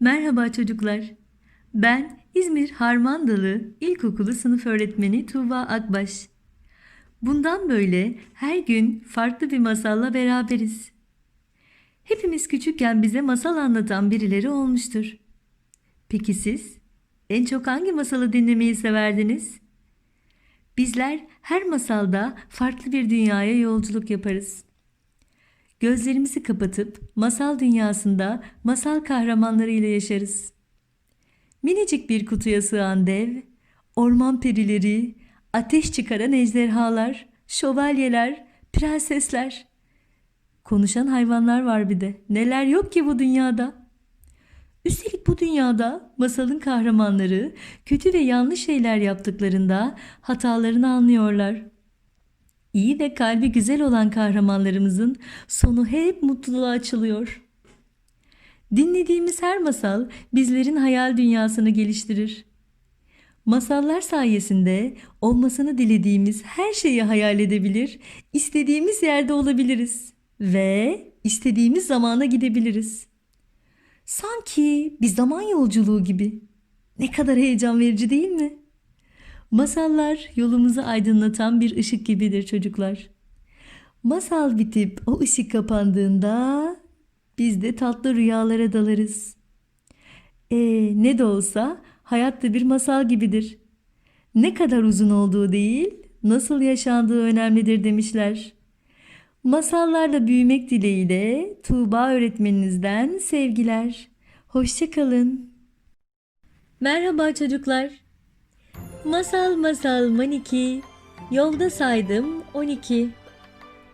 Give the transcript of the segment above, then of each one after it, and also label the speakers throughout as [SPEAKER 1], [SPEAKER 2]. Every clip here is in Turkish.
[SPEAKER 1] Merhaba çocuklar. Ben İzmir Harmandalı İlkokulu sınıf öğretmeni Tuğba Akbaş. Bundan böyle her gün farklı bir masalla beraberiz. Hepimiz küçükken bize masal anlatan birileri olmuştur. Peki siz en çok hangi masalı dinlemeyi severdiniz? Bizler her masalda farklı bir dünyaya yolculuk yaparız. Gözlerimizi kapatıp masal dünyasında masal kahramanlarıyla yaşarız. Minicik bir kutuya sığan dev, orman perileri, ateş çıkaran ejderhalar, şövalyeler, prensesler. Konuşan hayvanlar var bir de. Neler yok ki bu dünyada? Üstelik bu dünyada masalın kahramanları kötü ve yanlış şeyler yaptıklarında hatalarını anlıyorlar. İyi ve kalbi güzel olan kahramanlarımızın sonu hep mutluluğa açılıyor. Dinlediğimiz her masal bizlerin hayal dünyasını geliştirir. Masallar sayesinde olmasını dilediğimiz her şeyi hayal edebilir, istediğimiz yerde olabiliriz ve istediğimiz zamana gidebiliriz. Sanki bir zaman yolculuğu gibi. Ne kadar heyecan verici değil mi? Masallar yolumuzu aydınlatan bir ışık gibidir çocuklar. Masal bitip o ışık kapandığında biz de tatlı rüyalara dalarız. E ne de olsa hayat da bir masal gibidir. Ne kadar uzun olduğu değil, nasıl yaşandığı önemlidir demişler. Masallarla büyümek dileğiyle Tuğba öğretmeninizden sevgiler. Hoşçakalın. Merhaba çocuklar. Masal masal maniki, yolda saydım 12.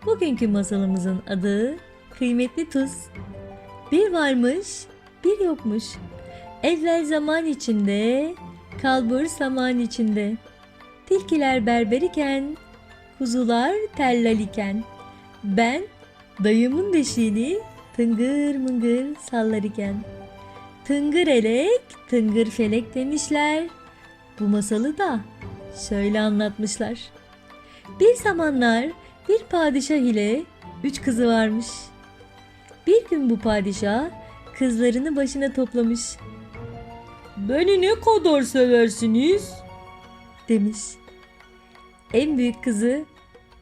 [SPEAKER 1] Bugünkü masalımızın adı Kıymetli Tuz. Bir varmış, bir yokmuş. Evvel zaman içinde, kalbur saman içinde. Tilkiler berber iken, kuzular tellal iken. Ben dayımın beşiğini tıngır mıngır sallar iken. Tıngır elek, tıngır felek demişler. Bu masalı da şöyle anlatmışlar. Bir zamanlar bir padişah ile üç kızı varmış. Bir gün bu padişah kızlarını başına toplamış. Beni ne kadar seversiniz? demiş. En büyük kızı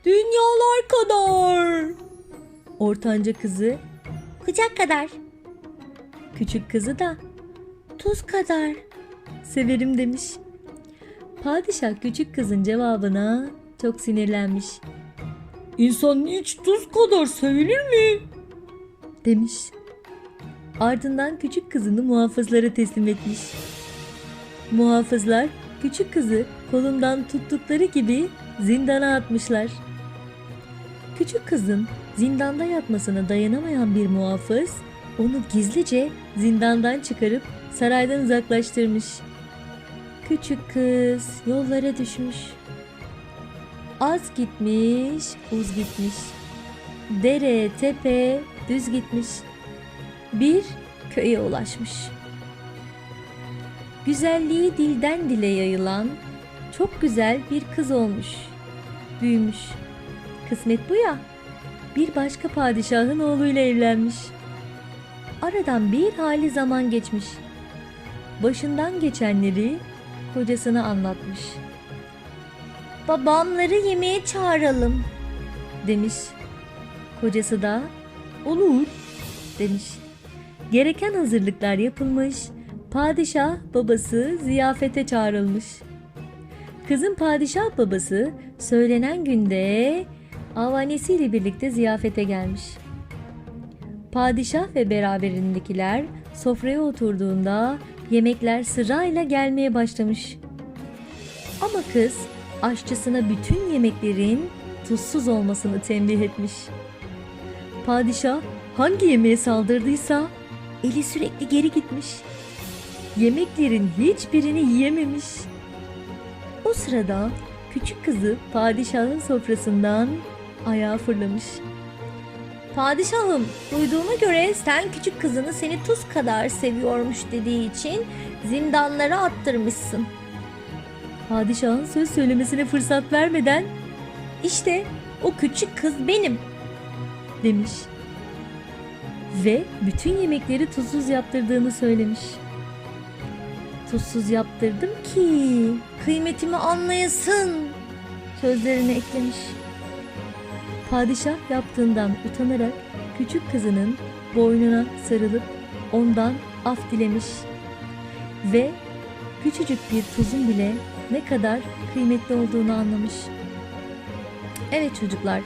[SPEAKER 1] dünyalar kadar. Ortanca kızı kucak kadar. Küçük kızı da tuz kadar. Severim demiş. Padişah küçük kızın cevabına çok sinirlenmiş. İnsan hiç tuz kadar sevilir mi? Demiş. Ardından küçük kızını muhafızlara teslim etmiş. Muhafızlar küçük kızı kolundan tuttukları gibi zindana atmışlar. Küçük kızın zindanda yatmasına dayanamayan bir muhafız onu gizlice zindandan çıkarıp saraydan uzaklaştırmış. Küçük kız yollara düşmüş. Az gitmiş, uz gitmiş. Dere, tepe, düz gitmiş. Bir köye ulaşmış. Güzelliği dilden dile yayılan çok güzel bir kız olmuş. Büyümüş. Kısmet bu ya. Bir başka padişahın oğluyla evlenmiş. Aradan bir hali zaman geçmiş. Başından geçenleri kocasına anlatmış. Babamları yemeğe çağıralım demiş. Kocası da olur demiş. Gereken hazırlıklar yapılmış. Padişah babası ziyafete çağrılmış. Kızın padişah babası söylenen günde avanesiyle birlikte ziyafete gelmiş. Padişah ve beraberindekiler sofraya oturduğunda yemekler sırayla gelmeye başlamış. Ama kız aşçısına bütün yemeklerin tuzsuz olmasını tembih etmiş. Padişah hangi yemeğe saldırdıysa eli sürekli geri gitmiş. Yemeklerin hiçbirini yiyememiş. O sırada küçük kızı padişahın sofrasından ayağa fırlamış. Padişahım, duyduğuma göre sen küçük kızını seni tuz kadar seviyormuş dediği için zindanlara attırmışsın. Padişahın söz söylemesine fırsat vermeden işte o küçük kız benim demiş. ve bütün yemekleri tuzsuz yaptırdığını söylemiş. Tuzsuz yaptırdım ki kıymetimi anlayasın sözlerini eklemiş. Padişah yaptığından utanarak küçük kızının boynuna sarılıp ondan af dilemiş ve küçücük bir tuzun bile ne kadar kıymetli olduğunu anlamış. Evet çocuklar,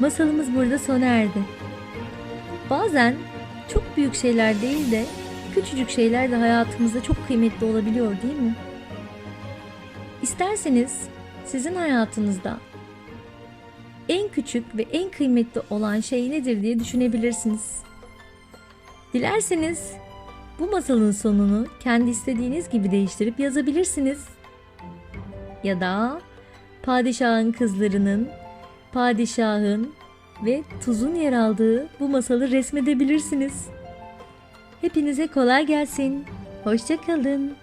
[SPEAKER 1] masalımız burada sona erdi. Bazen çok büyük şeyler değil de küçücük şeyler de hayatımızda çok kıymetli olabiliyor değil mi? İsterseniz sizin hayatınızda en küçük ve en kıymetli olan şey nedir diye düşünebilirsiniz. Dilerseniz bu masalın sonunu kendi istediğiniz gibi değiştirip yazabilirsiniz. Ya da padişahın kızlarının, padişahın ve tuzun yer aldığı bu masalı resmedebilirsiniz. Hepinize kolay gelsin. Hoşçakalın.